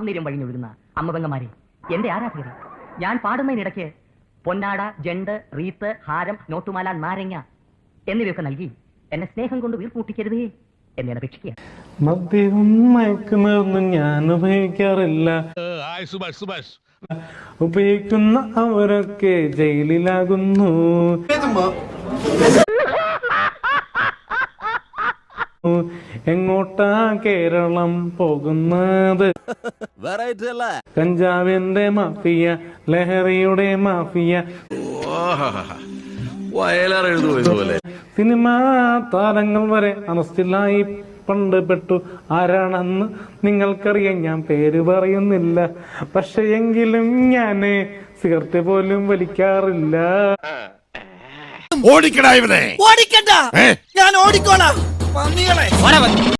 സൗന്ദര്യം വഴിഞ്ഞൊഴുകുന്ന അമ്മപെങ്ങന്മാരെ എന്റെ ആരാധകരെ ഞാൻ പാടുന്നതിനിടയ്ക്ക് പൊന്നാട ജണ്ട് റീത്ത് ഹാരം നോട്ടുമാല നാരങ്ങ എന്നിവയൊക്കെ നൽകി എന്നെ സ്നേഹം കൊണ്ട് വീർപ്പൂട്ടിക്കരുതേ എന്നെ അപേക്ഷിക്കുക മദ്യവും മയക്കുമരുന്നും ഞാൻ ഉപയോഗിക്കാറില്ല. ഉപയോഗിക്കുന്ന അവരൊക്കെ ജയിലിലാകുന്നു. എങ്ങോട്ടാ കേരളം പോകുന്നത്? കഞ്ചാവിന്റെ മാഫിയ ലഹരിയുടെ മാഫിയ. വയലാർ സിനിമാ താരങ്ങൾ വരെ അറസ്റ്റിലായി പണ്ട് പെട്ടു. ആരാണെന്ന് നിങ്ങൾക്കറിയാം ഞാൻ പേര് പറയുന്നില്ല. പക്ഷെ എങ്കിലും ഞാൻ സിഗരറ്റ് പോലും വലിക്കാറില്ല. ഓടിക്കടാ ഇവനെ. ഓടിക്കണ്ട. ഞാൻ ഓടിക്കോളാം. പന്നികളെ.